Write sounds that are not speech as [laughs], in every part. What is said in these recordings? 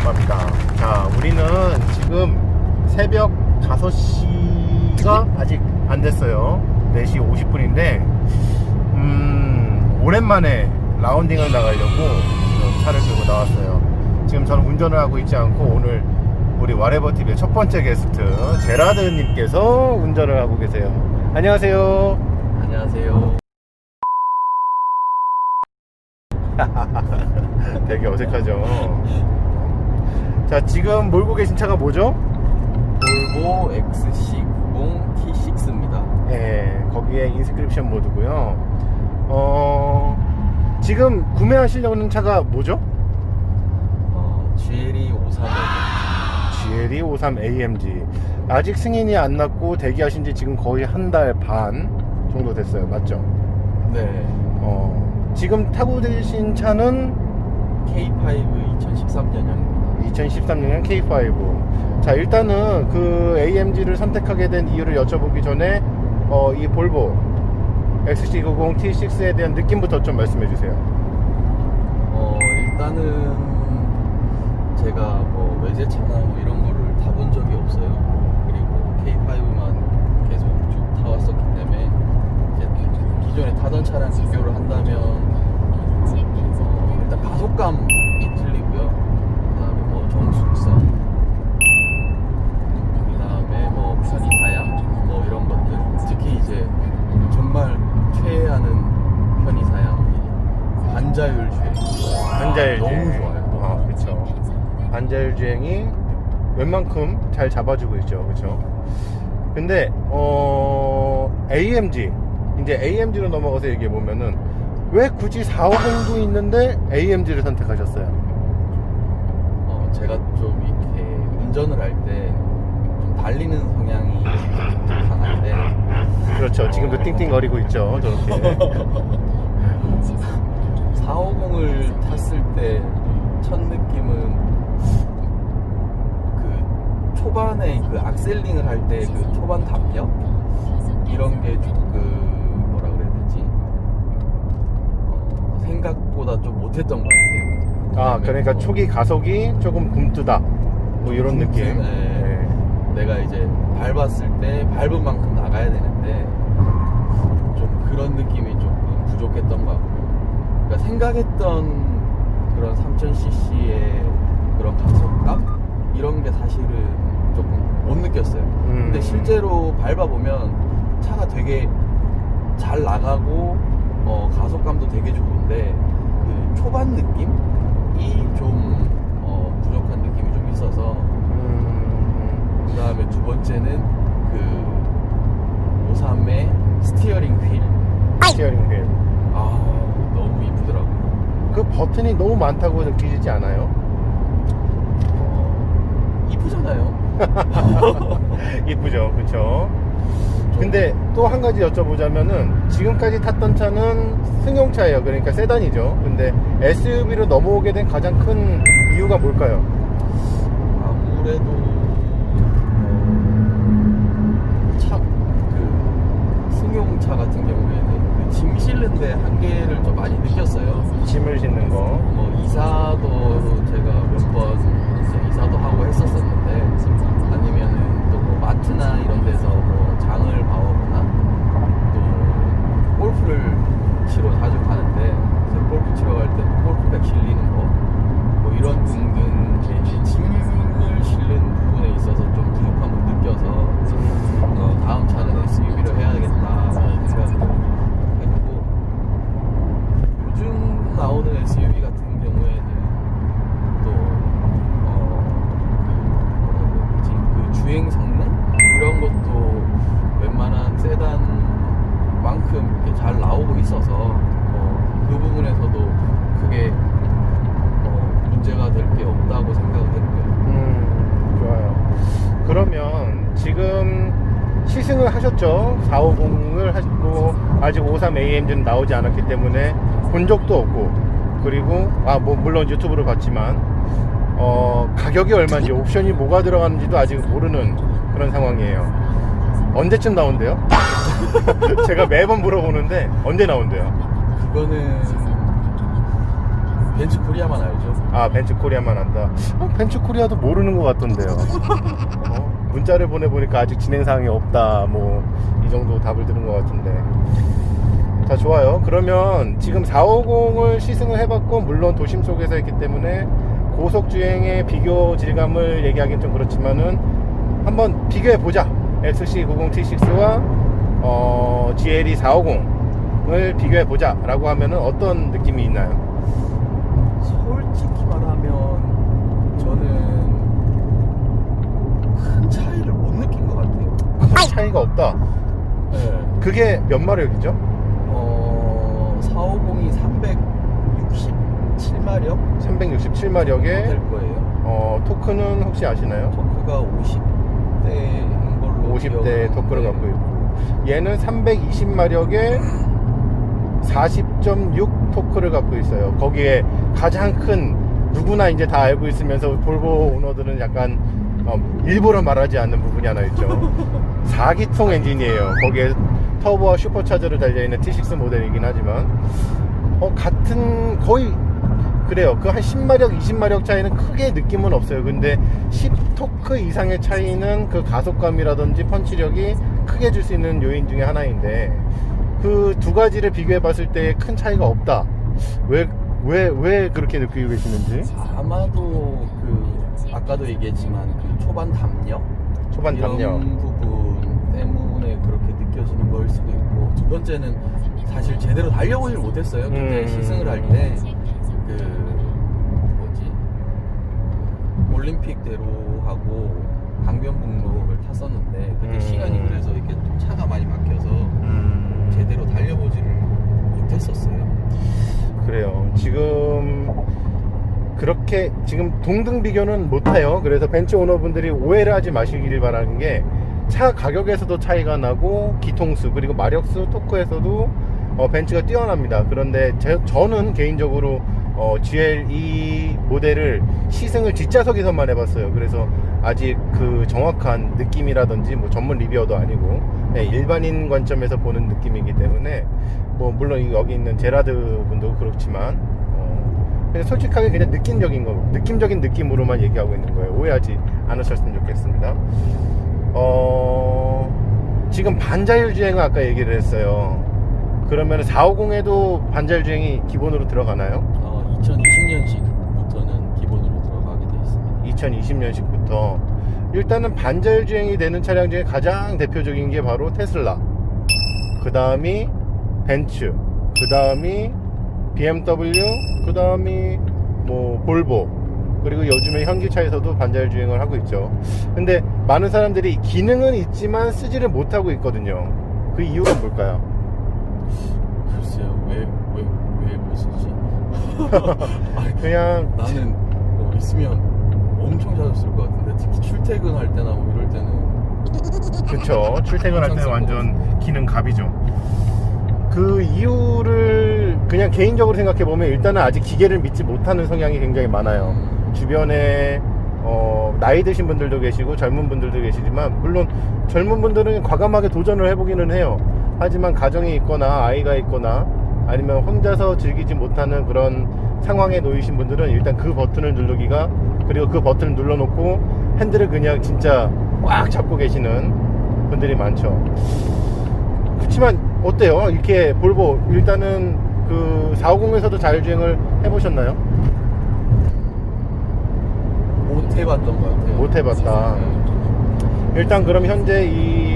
아빠입니다. 자, 우리는 지금 새벽 5시가 아직 안 됐어요. 4시 50분인데, 음, 오랜만에 라운딩을 나가려고 지금 차를 끌고 나왔어요. 지금 저는 운전을 하고 있지 않고 오늘 우리 와레버 TV의 첫 번째 게스트 제라드님께서 운전을 하고 계세요. 안녕하세요. 안녕하세요. [laughs] 되게 어색하죠. 자, 지금 몰고 계신 차가 뭐죠? 볼보 XC90 T6입니다. 예, 거기에 인스크립션 모드고요. 어, 지금 구매하시려고 하는 차가 뭐죠? 어, GLE 53 GLE 53 AMG. 아직 승인이 안 났고 대기하신 지 지금 거의 한 달 반 정도 됐어요. 맞죠? 네. 어, 지금 타고 계신 차는 K5 2013년형입니다. 2013년 K5. 자, 일단은 그 AMG를 선택하게 된 이유를 여쭤보기 전에 어, 이 볼보 XC90 T6에 대한 느낌부터 좀 말씀해 주세요. 어, 일단은 제가 뭐 외제차나 뭐 이런 거를 타본 적이 없어요. 그리고 K5만 계속 쭉 타왔었기 때문에 이제 기존에 타던 차랑 비교를 한다면 어, 일단 틀리고요. 정숙성, 그다음에 뭐 편의 사양, 뭐 이런 것들. 특히 이제 정말 최애하는 편의 사양이 반자율 주행. 반자율 너무 주행. 좋아요. 너무 아, 그렇죠. 반자율 주행이 웬만큼 잘 잡아주고 있죠. 그렇죠. 근데 어 AMG 이제 AMG로 넘어가서 얘기해 보면은 왜 굳이 450도 있는데 AMG를 선택하셨어요? 어, 제가 좀 이렇게 운전을 할 때 좀 달리는 성향이 좀 강한데 그렇죠. 지금도 띵띵거리고 있죠. 저렇게. [laughs] 450을 탔을 때 첫 느낌은 그 초반에 그 악셀링을 할 때 그 초반 담력 이런 게 조금 뭐라 그래야 되지 어, 생각보다 좀 못했던 것 같아요. 아, 그러니까 뭐 초기 가속이 조금 굼뜨다. 뭐 이런 굼뜨, 느낌. 네. 내가 이제 밟았을 때 밟은 만큼 나가야 되는데 좀 그런 느낌이 조금 부족했던 것 같고 그러니까 생각했던 그런 3000cc의 그런 가속감 이런 게 사실은 조금 못 느꼈어요. 음. 근데 실제로 밟아보면 차가 되게 잘 나가고 어, 가속감도 되게 좋은데 그 초반 느낌 이 좀 어, 부족한 느낌이 좀 있어서 음, 그 다음에 두 번째는 그 53의 스티어링 휠. 스티어링 휠. 아, 너무 이쁘더라고요. 그 버튼이 너무 많다고 느끼시지 않아요? 어, 이쁘잖아요. [laughs] 이쁘죠, 그렇죠. 근데 또 한 가지 여쭤보자면은 지금까지 탔던 차는 승용차예요. 그러니까 세단이죠. 근데 SUV로 넘어오게 된 가장 큰 이유가 뭘까요? 아무래도 어, 차, 그 승용차 같은 경우에는 그 짐 실는 데 한계를 좀 많이 느꼈어요. 짐을 싣는 거. 뭐 이사도 제가 몇번 있어서 어, 그 부분에서도 크게 어, 문제가 될 게 없다고 생각을 했고요. 음, 좋아요. 그러면 지금 시승을 하셨죠? 450을 하시고 아직 53 AMG는 나오지 않았기 때문에 본 적도 없고 그리고 아 뭐 물론 유튜브로 봤지만 어 가격이 얼마인지 옵션이 뭐가 들어가는지도 아직 모르는 그런 상황이에요. 언제쯤 나온대요? [laughs] 제가 매번 물어보는데 언제 나온대요? 그거는 벤츠 코리아만 알죠. 아 벤츠 코리아만 한다. 어, 벤츠 코리아도 모르는 것 같던데요. 어, 문자를 보내보니까 아직 진행 사항이 없다. 뭐 이 정도 답을 들은 것 같은데. 자 좋아요. 그러면 지금 450을 시승을 해봤고 물론 도심 속에서 했기 때문에 고속 주행의 비교 질감을 얘기하기는 좀 그렇지만은 한번 비교해 보자. XC90 T6와 어, GLE 450을 비교해 보자라고 하면은 어떤 느낌이 있나요? 솔직히 말하면 저는 큰 차이를 못 느낀 것 같아요. 큰 차이가 없다. 네. 그게 몇 마력이죠? 어, 450이 367마력 367마력에 될 거예요. 어, 토크는 혹시 아시나요? 토크가 50대인 걸로 50대 토크를 갖고 있고 얘는 320마력에 40.6 토크를 갖고 있어요. 거기에 가장 큰 누구나 이제 다 알고 있으면서 볼보 오너들은 약간 어, 일부러 말하지 않는 부분이 하나 있죠. [laughs] 4기통 엔진이에요. 거기에 터보와 슈퍼차저를 달려있는 T6 모델이긴 하지만 어, 같은 거의 그래요. 그 한 10마력, 20마력 차이는 크게 느낌은 없어요. 근데 10토크 이상의 차이는 그 가속감이라든지 펀치력이 크게 줄 수 있는 요인 중에 하나인데 그 두 가지를 비교해 봤을 때 큰 차이가 없다. 왜, 왜, 왜 그렇게 느끼고 계시는지? 아마도 그 아까도 얘기했지만 그 초반 담력 초반 이런 담력. 부분 때문에 그렇게 느껴지는 거일 수도 있고 두 번째는 사실 제대로 달려보질 못했어요. 그때 음. 시승을 할때 그 뭐지 올림픽대로 하고 강변북로를 탔었는데 그때 음. 시간이 그래서 이렇게 좀 차가 많이 막혀서 음, 제대로 달려보지를 못했었어요. 그래요. 지금 그렇게 지금 동등 비교는 못해요. 그래서 벤츠 오너분들이 오해를 하지 마시길 바라는 게 차 가격에서도 차이가 나고 기통수 그리고 마력수 토크에서도 어, 벤츠가 뛰어납니다. 그런데 제, 저는 개인적으로 어, GLE 모델을 시승을 뒷좌석에서만 해봤어요. 그래서 아직 그 정확한 느낌이라든지 뭐 전문 리뷰어도 아니고 네, 일반인 관점에서 보는 느낌이기 때문에 뭐 물론 여기 있는 제라드 분도 그렇지만 어, 그냥 솔직하게 그냥 느낌적인 거 느낌적인 느낌으로만 얘기하고 있는 거예요. 오해하지 않으셨으면 좋겠습니다. 어, 지금 반자율 주행을 아까 얘기를 했어요. 그러면 450에도 반자율 주행이 기본으로 들어가나요? 어, 2020년식부터는 기본으로 들어가게 돼 있습니다. 2020년식부터 일단은 반자율 주행이 되는 차량 중에 가장 대표적인 게 바로 테슬라. 그 다음이 벤츠. 그 다음이 BMW 그 다음이 뭐 볼보. 그리고 요즘에 현기차에서도 반자율 주행을 하고 있죠. 근데 많은 사람들이 기능은 있지만 쓰지를 못하고 있거든요. 그 이유가 뭘까요? 글쎄요, 왜, 왜, 왜 못 쓰지? 아니, [laughs] 그냥 나는 뭐 있으면 엄청 쓸것 같은데. 특히 출퇴근할 때나 뭐 이럴 때는. 그쵸. 출퇴근할 때는 완전 기능 갑이죠. 그 이유를 그냥 개인적으로 생각해 보면 일단은 아직 기계를 믿지 못하는 성향이 굉장히 많아요. 주변에 어, 나이 드신 분들도 계시고 젊은 분들도 계시지만 물론 젊은 분들은 과감하게 도전을 해보기는 해요. 하지만 가정이 있거나 아이가 있거나 아니면 혼자서 즐기지 못하는 그런 상황에 놓이신 분들은 일단 그 버튼을 누르기가 그리고 그 버튼을 눌러놓고 핸들을 그냥 진짜 꽉 잡고 계시는 분들이 많죠 그렇지만 어때요? 이렇게 볼보 일단은 그 450에서도 자율주행을 해보셨나요? 못 해봤던 것 같아요. 못 해봤다. 네. 일단 그럼 현재 이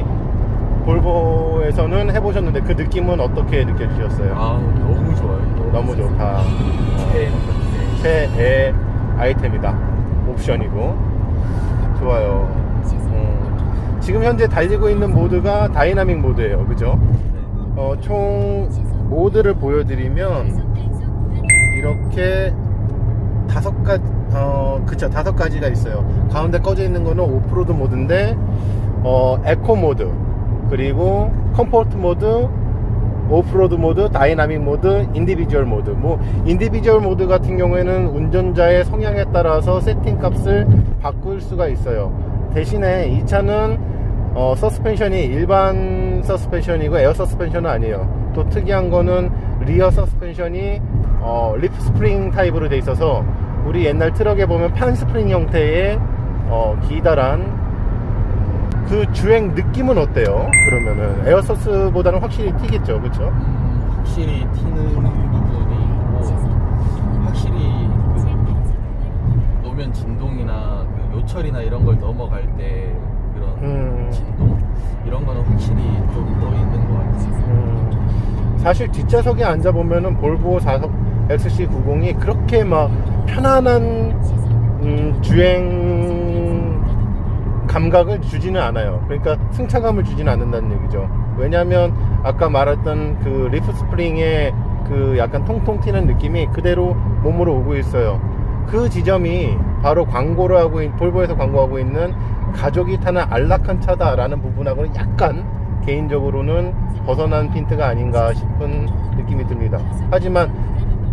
볼보에서는 해보셨는데 그 느낌은 어떻게 느껴지셨어요? 아 너무 좋아요. 너무 좋다. 최 최애 아이템이다. 옵션이고 좋아요. 음, 지금 현재 달리고 있는 모드가 다이나믹 모드예요. 그죠? 어, 총 모드를 보여드리면 이렇게 다섯 가지 어 그쵸 다섯 가지가 있어요 가운데 꺼져 있는 거는 오프로드 모드인데 어 에코 모드 그리고 컴포트 모드 오프로드 모드 다이나믹 모드 인디비주얼 모드 뭐 인디비주얼 모드 같은 경우에는 운전자의 성향에 따라서 세팅 값을 바꿀 수가 있어요 대신에 이 차는 어, 서스펜션이 일반 서스펜션이고 에어 서스펜션은 아니에요. 또 특이한 거는 리어 서스펜션이 어, 리프 스프링 타입으로 돼 있어서 우리 옛날 트럭에 보면 판 스프링 형태의 어, 기다란 그 주행 느낌은 어때요? 그러면은 에어서스보다는 확실히 튀겠죠, 그렇죠? 음, 확실히 튀는 부분이 있고 확실히 그 노면 진동이나 그 요철이나 이런 걸 넘어갈 때 그런 음. 진동 이런 거는 확실히 좀 더 있는 것 같아요. 음, 사실 뒷좌석에 앉아 보면은 볼보 4석 XC90이 그렇게 막 편안한 음, 주행 감각을 주지는 않아요. 그러니까 승차감을 주지는 않는다는 얘기죠. 왜냐하면 아까 말했던 그 리프 스프링의 그 약간 통통 튀는 느낌이 그대로 몸으로 오고 있어요. 그 지점이 바로 광고를 하고 있, 볼보에서 광고하고 있는 가족이 타는 안락한 차다라는 부분하고는 약간 개인적으로는 벗어난 핀트가 아닌가 싶은 느낌이 듭니다. 하지만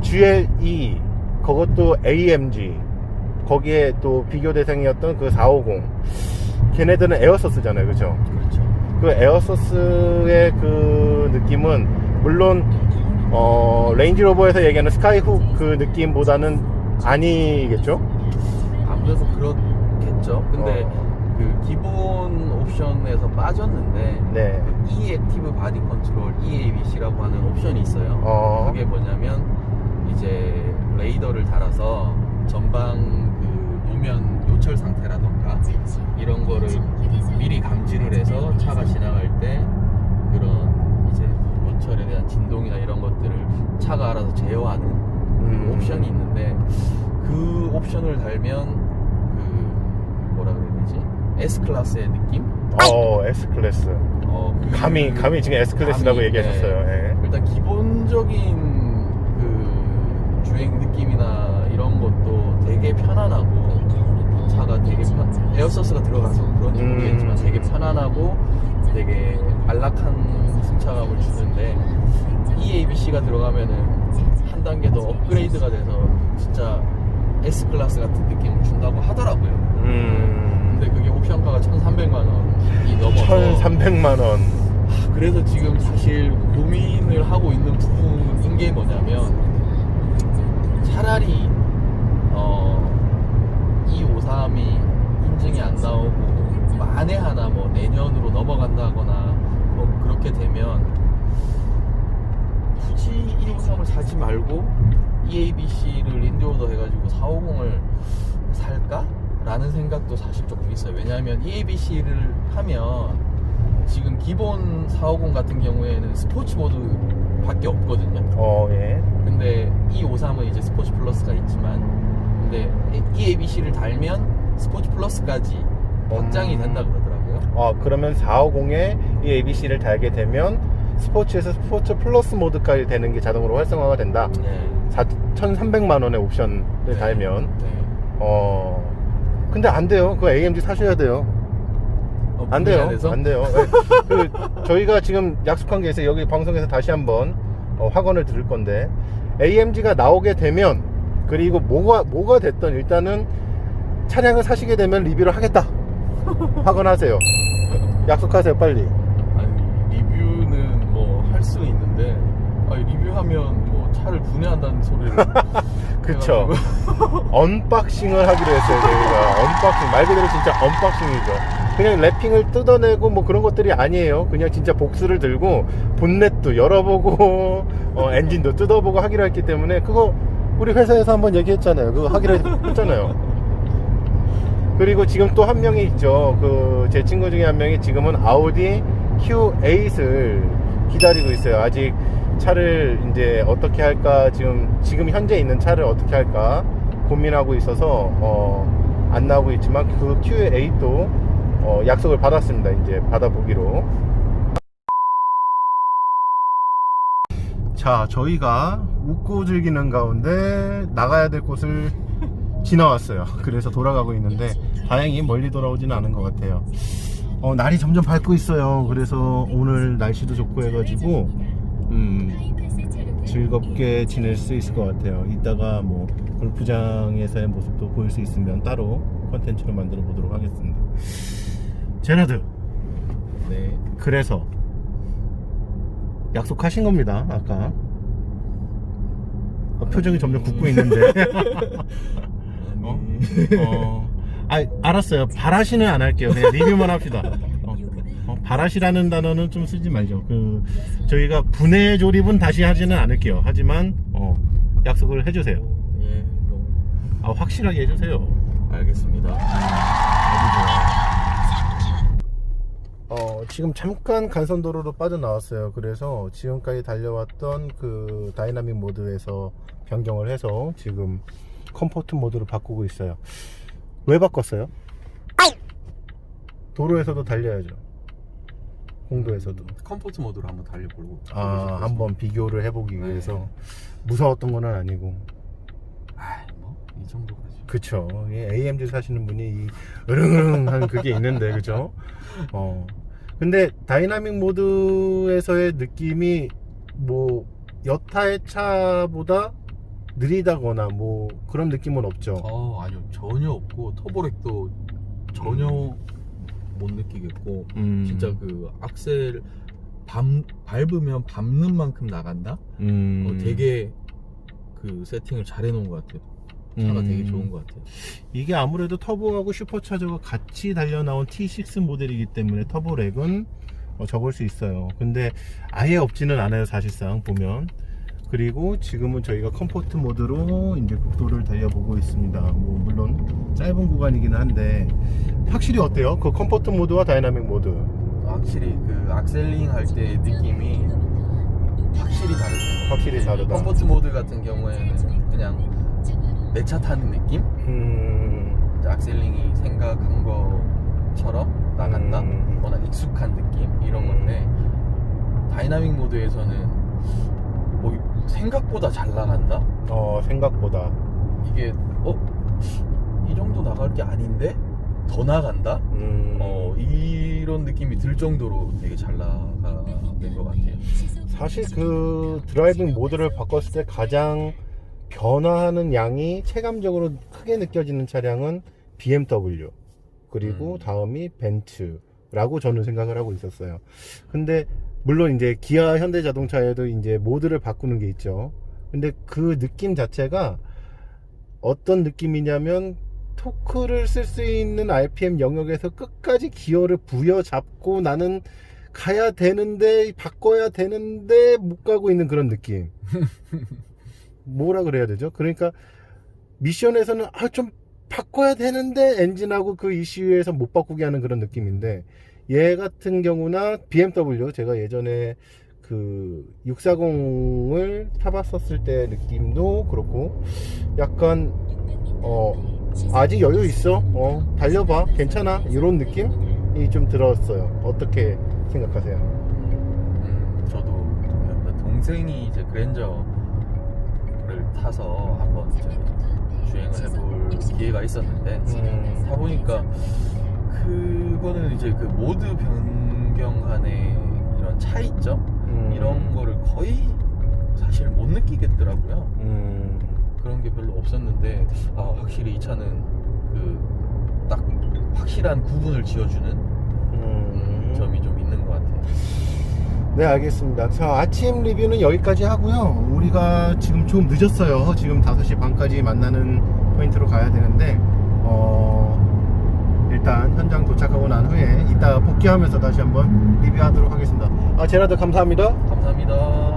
GLE 그것도 AMG 거기에 또 비교 대상이었던 그 450 걔네들은 에어서스잖아요, 그죠? 그렇죠. 그 에어서스의 그 느낌은 물론 어, 레인지로버에서 얘기하는 스카이훅 그 느낌보다는 아니겠죠? 아무래도 그렇겠죠. 근데 어. 그 기본 옵션에서 빠졌는데 네. E 액티브 바디 컨트롤 EABC라고 하는 옵션이 있어요. 어. 그게 뭐냐면 이제 레이더를 달아서 전방 그 노면 요철 상태라던가 이런 거를 미리 감지를 해서 차가 지나갈 때 그런 이제 요철에 대한 진동이나 이런 것들을 차가 알아서 제어하는 그 음. 옵션이 있는데 그 옵션을 달면 그 뭐라 그래야 되지 S 클래스의 느낌? 어, S 클래스. 어, 그- 감히 감히 지금 S 클래스라고 얘기하셨어요. 네. 예. 일단 기본적인 그 주행 느낌이나 이런 것도 되게 편안하고 차가 되게 편 에어서스가 들어가서 그런지 음. 모르겠지만 되게 편안하고 되게 안락한 승차감을 주는데 EABC가 들어가면은 한 단계 더 업그레이드가 돼서 진짜 S 클래스 같은 느낌을 준다고 하더라고요. 음. 근데 그게 옵션가가 1,300만 원이 넘어서 1,300만 원. 그래서 지금 사실 고민을 하고 있는 부분인 게 뭐냐면 차라리 어 253이 인증이 안 나오고 만에 하나 뭐 내년으로 넘어간다거나 뭐 그렇게 되면 굳이 253을 사지 말고 EABC를 인디오더 해가지고 450을 살까? 라는 생각도 사실 조금 있어요. 왜냐하면 EABC를 하면 지금 기본 450 같은 경우에는 스포츠 모드 밖에 없거든요. 어, 예. 근데 253은 이제 스포츠 플러스가 있지만 근데 EABC를 달면 스포츠 플러스까지 확장이 음. 된다 그러더라고요. 어, 그러면 450에 이 ABC를 달게 되면 스포츠에서 스포츠 플러스 모드까지 되는 게 자동으로 활성화가 된다. 네. 4,300만 원의 옵션을 네. 달면. 네. 어. 근데 안 돼요. 그거 AMG 사셔야 돼요. 어, 안 돼요. 분야에서? 안 돼요. 네. 그 저희가 지금 약속한 게 있어요. 여기 방송에서 다시 한번 어, 확언을 드릴 건데 AMG가 나오게 되면 그리고 뭐가 뭐가 됐던 일단은 차량을 사시게 되면 리뷰를 하겠다. [laughs] 확언하세요. 약속하세요, 빨리. 아니 리뷰는 뭐 할수 있는데 아니 리뷰하면 뭐 차를 분해한다는 소리를 [laughs] 그쵸. [laughs] 언박싱을 하기로 했어요, 저희가. 언박싱. 말 그대로 진짜 언박싱이죠. 그냥 랩핑을 뜯어내고 뭐 그런 것들이 아니에요. 그냥 진짜 복스를 들고 본넷도 열어보고, 어, 엔진도 뜯어보고 하기로 했기 때문에 그거 우리 회사에서 한번 얘기했잖아요. 그거 하기로 했잖아요. 그리고 지금 또 한 명이 있죠. 그 제 친구 중에 한 명이 지금은 아우디 Q8을 기다리고 있어요. 아직 차를 이제 어떻게 할까 지금 지금 현재 있는 차를 어떻게 할까 고민하고 있어서 어, 안 나오고 있지만 그 Q8도 어, 약속을 받았습니다. 이제 받아보기로. 자, 저희가 웃고 즐기는 가운데 나가야 될 곳을 지나왔어요. [laughs] 그래서 돌아가고 있는데 다행히 멀리 돌아오지는 않은 것 같아요. 어, 날이 점점 밝고 있어요. 그래서 오늘 날씨도 좋고 해가지고 음, 즐겁게 지낼 수 있을 것 같아요. 이따가 뭐 골프장에서의 모습도 보일 수 있으면 따로 컨텐츠로 만들어 보도록 하겠습니다. 제라드, 네. 그래서 약속하신 겁니다. 아까 표정이 점점 굳고 있는데. [laughs] 어? 어. [laughs] 아, 알았어요. 바라시는 안 할게요. 그냥 리뷰만 합시다. 어, 어, 바라시라는 단어는 좀 쓰지 말죠. 그 저희가 분해 조립은 다시 하지는 않을게요. 하지만 어, 약속을 해주세요. 예, 너무 아, 확실하게 해주세요. 알겠습니다. 어, 지금 잠깐 간선도로로 빠져나왔어요. 그래서 지금까지 달려왔던 그 다이나믹 모드에서 변경을 해서 지금 컴포트 모드로 바꾸고 있어요. 왜 바꿨어요? 도로에서도 달려야죠. 공도에서도. 컴포트 모드로 한번 달려보고. 아, 한번 비교를 해보기 위해서 무서웠던 건 아니고. 아, 뭐이 정도까지. 그쵸. 예, AMG 사시는 분이 이 으릉으릉한 그게 있는데, 그죠? [laughs] 어. 근데 다이나믹 모드에서의 느낌이 뭐 여타의 차보다 느리다거나 뭐 그런 느낌은 없죠. 어, 아니요 전혀 없고 터보렉도 전혀 못 느끼겠고 음. 진짜 그 악셀 밟, 밟으면 밟는 만큼 나간다. 음. 어, 되게 그 세팅을 잘 해놓은 것 같아요. 차가 음. 되게 좋은 것 같아요. 이게 아무래도 터보하고 슈퍼차저가 같이 달려 나온 T6 모델이기 때문에 터보 렉은 어, 적을 수 있어요. 근데 아예 없지는 않아요, 사실상 보면. 그리고 지금은 저희가 컴포트 모드로 이제 국도를 달려보고 있습니다. 뭐 물론 짧은 구간이긴 한데 확실히 어때요? 그 컴포트 모드와 다이나믹 모드. 확실히 그 악셀링 할 때 느낌이 확실히 다르죠. 확실히 다르다. 컴포트 모드 같은 경우에는 그냥 내 차 타는 느낌? 음, 이제 악셀링이 생각한 것처럼 나간다? 음. 워낙 익숙한 느낌? 이런 건데 다이나믹 모드에서는 뭐 생각보다 잘 나간다? 어 생각보다. 이게 어? 이 정도 나갈 게 아닌데? 더 나간다? 음, 어 이런 느낌이 들 정도로 되게 잘 나가는 것 같아요. 사실 그 드라이빙 모드를 바꿨을 때 가장 변화하는 양이 체감적으로 크게 느껴지는 차량은 BMW 그리고 음. 다음이 벤츠라고 저는 생각을 하고 있었어요. 근데 물론 이제 기아 현대자동차에도 이제 모드를 바꾸는 게 있죠. 근데 그 느낌 자체가 어떤 느낌이냐면 토크를 쓸 수 있는 RPM 영역에서 끝까지 기어를 부여잡고 나는 가야 되는데 바꿔야 되는데 못 가고 있는 그런 느낌. [laughs] 뭐라 그래야 되죠? 그러니까 미션에서는 아 좀 바꿔야 되는데 엔진하고 그 ECU에서 못 바꾸게 하는 그런 느낌인데 얘 같은 경우나 BMW 제가 예전에 그 640을 타봤었을 때 느낌도 그렇고 약간 어 아직 여유 있어 어 달려봐 괜찮아 이런 느낌이 좀 들었어요 어떻게 생각하세요? 음, 저도 동의합니다. 동생이 이제 그랜저 를 타서 한번 주행을 해볼 기회가 있었는데 음. 타보니까 그거는 이제 그 모드 변경 간의 이런 차이점 음. 이런 거를 거의 사실 못 느끼겠더라고요. 음. 그런 게 별로 없었는데 아 확실히 이 차는 그 딱 확실한 구분을 지어주는 음. 점이 좀 있는 것 같아요. 네 알겠습니다 자 아침 리뷰는 여기까지 하고요 우리가 지금 좀 늦었어요. 지금 5시 반까지 만나는 포인트로 가야 되는데 어 일단 현장 도착하고 난 후에 이따 복귀하면서 다시 한번 리뷰하도록 하겠습니다. 아 제라드 감사합니다. 감사합니다.